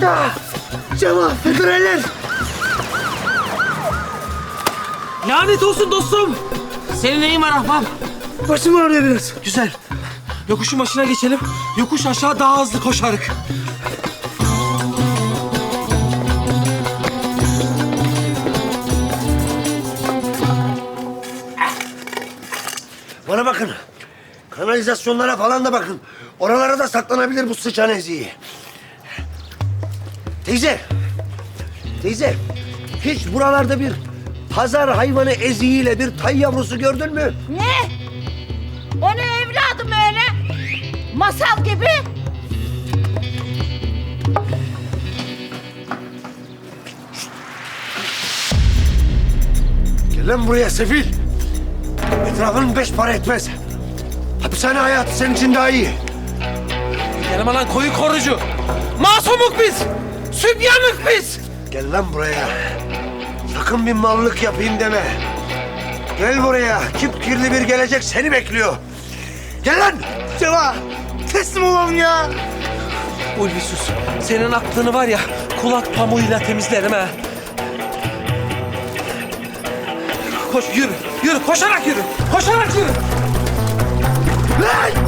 dakika. Cevap federeler. Lanet olsun dostum. Senin neyin var ahbap? Başım ağrıyor biraz. Güzel. Yokuşun başına geçelim. Yokuş aşağı daha hızlı koşarık. Bana bakın. Kanalizasyonlara falan da bakın. Oralara da saklanabilir bu sıçan eziği. Teyze. Teyze. Hiç buralarda bir pazar hayvanı eziğiyle bir tay yavrusu gördün mü? Ne? O ne evladım öyle? Masal gibi. Gel lan buraya sefil. Etrafın beş para etmez. Hapishane hayatı senin için daha iyi. Gelme lan koyu korucu. Masumuk biz. Sübyanık biz. Gel lan buraya. Sakın bir mallık yapayım deme. Gel buraya. Kirli bir gelecek seni bekliyor. Gel lan. Ceva teslim olalım ya. Ulvi sus. Senin aklını var ya kulak pamuğuyla temizlerim ha. Koş yürü. Yürü koşarak yürü. Koşarak yürü. Lan!